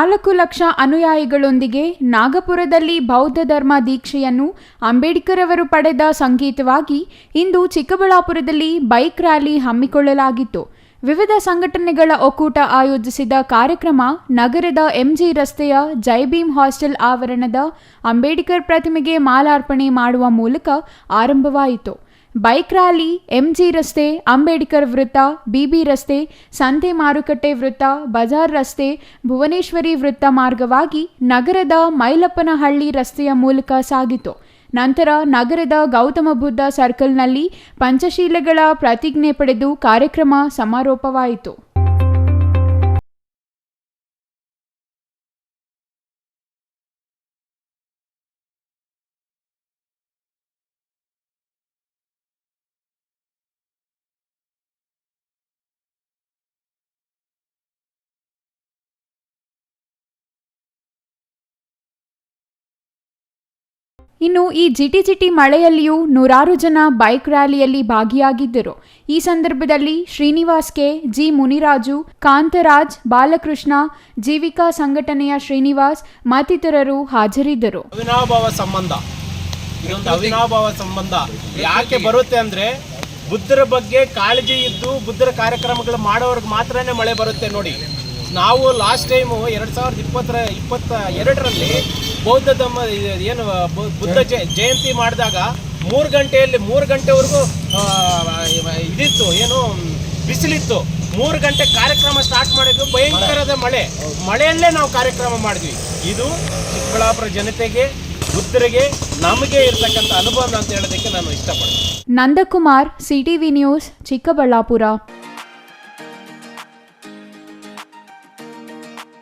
ನಾಲ್ಕು ಲಕ್ಷ ಅನುಯಾಯಿಗಳೊಂದಿಗೆ ನಾಗಪುರದಲ್ಲಿ ಬೌದ್ಧ ಧರ್ಮ ದೀಕ್ಷೆಯನ್ನು ಅಂಬೇಡ್ಕರ್ ಅವರು ಪಡೆದ ಸಂಕೇತವಾಗಿ ಇಂದು ಚಿಕ್ಕಬಳ್ಳಾಪುರದಲ್ಲಿ ಬೈಕ್ ರ್ಯಾಲಿ ಹಮ್ಮಿಕೊಳ್ಳಲಾಗಿತ್ತು. ವಿವಿಧ ಸಂಘಟನೆಗಳ ಒಕ್ಕೂಟ ಆಯೋಜಿಸಿದ ಕಾರ್ಯಕ್ರಮ ನಗರದ ಎಂಜಿ ರಸ್ತೆಯ ಜೈಭೀಮ್ ಹಾಸ್ಟೆಲ್ ಆವರಣದ ಅಂಬೇಡ್ಕರ್ ಪ್ರತಿಮೆಗೆ ಮಾಲಾರ್ಪಣೆ ಮಾಡುವ ಮೂಲಕ ಆರಂಭವಾಯಿತು. ಬೈಕ್ ರ್ಯಾಲಿ, ಎಂಜಿ ರಸ್ತೆ, ಅಂಬೇಡ್ಕರ್ ವೃತ್ತ ಬಿಬಿ ರಸ್ತೆ, ಸಂತೆ ಮಾರುಕಟ್ಟೆ ವೃತ್ತ, ಬಜಾರ್ ರಸ್ತೆ, ಭುವನೇಶ್ವರಿ ವೃತ್ತ ಮಾರ್ಗವಾಗಿ ನಗರದ ಮೈಲಪ್ಪನಹಳ್ಳಿ ರಸ್ತೆಯ ಮೂಲಕ ಸಾಗಿತು. ನಂತರ ನಗರದ ಗೌತಮ ಬುದ್ಧ ಸರ್ಕಲ್ನಲ್ಲಿ ಪಂಚಶೀಲಗಳ ಪ್ರತಿಜ್ಞೆ ಪಡೆದು ಕಾರ್ಯಕ್ರಮ ಸಮಾರೋಪವಾಯಿತು. ಇನ್ನು ಈ ಜಿಟಿ ಜಿಟಿ ಮಳೆಯಲ್ಲಿಯೂ ನೂರಾರು ಜನ ಬೈಕ್ ರ್ಯಾಲಿಯಲ್ಲಿ ಭಾಗಿಯಾಗಿದ್ದರು. ಈ ಸಂದರ್ಭದಲ್ಲಿ ಶ್ರೀನಿವಾಸ್ ಕೆ ಜಿ ಮುನಿರಾಜು, ಕಾಂತರಾಜ್, ಬಾಲಕೃಷ್ಣ, ಜೀವಿಕಾ ಸಂಘಟನೆಯ ಶ್ರೀನಿವಾಸ್ ಮತ್ತಿತರರು ಹಾಜರಿದ್ದರು. ಅವಿನಾಭಾವ ಸಂಬಂಧ. ಇದೊಂದು ಅವಿನಾಭಾವ ಸಂಬಂಧ. ಯಾಕೆ ಬರುತ್ತೆ ಅಂದ್ರೆ ಬುದ್ಧರ ಬಗ್ಗೆ ಕಾಳಜಿ ಇದ್ದು ಬುದ್ಧರ ಕಾರ್ಯಕ್ರಮಗಳು ಮಾಡೋರ್ಗೆ ಮಾತ್ರನೇ ಮಳೆ ಬರುತ್ತೆ ನೋಡಿ. ನಾವು ಲಾಸ್ಟ್ ಟೈಮು ಎರಡು ಸಾವಿರದ ಇಪ್ಪತ್ತರ, ಇಪ್ಪತ್ತ ಎರಡರಲ್ಲಿ ಬೌದ್ಧ ಧರ್ಮ ಏನು ಬುದ್ಧ ಜಯ- ಜಯಂತಿ ಮಾಡಿದಾಗ ಮೂರು ಗಂಟೆಯಲ್ಲಿ ಮೂರು ಗಂಟೆವರೆಗೂ ಇದಿತ್ತು, ಏನು, ಬಿಸಿಲಿತ್ತು. ಮೂರು ಗಂಟೆ ಕಾರ್ಯಕ್ರಮ ಸ್ಟಾರ್ಟ್ ಮಾಡಿದ್ದು ಭಯಂಕರದ ಮಳೆ. ಮಳೆಯಲ್ಲೇ ನಾವು ಕಾರ್ಯಕ್ರಮ ಮಾಡಿದ್ವಿ. ಇದು ಚಿಕ್ಕಬಳ್ಳಾಪುರ ಜನತೆಗೆ, ಬುದ್ಧರಿಗೆ ನಮಗೆ ಇರತಕ್ಕಂಥ ಅನುಭವ ಅಂತ ಹೇಳೋದಕ್ಕೆ ನಾನು ಇಷ್ಟಪಡ್ತೀನಿ. Nandakumar, CTV news, Chikkaballapur.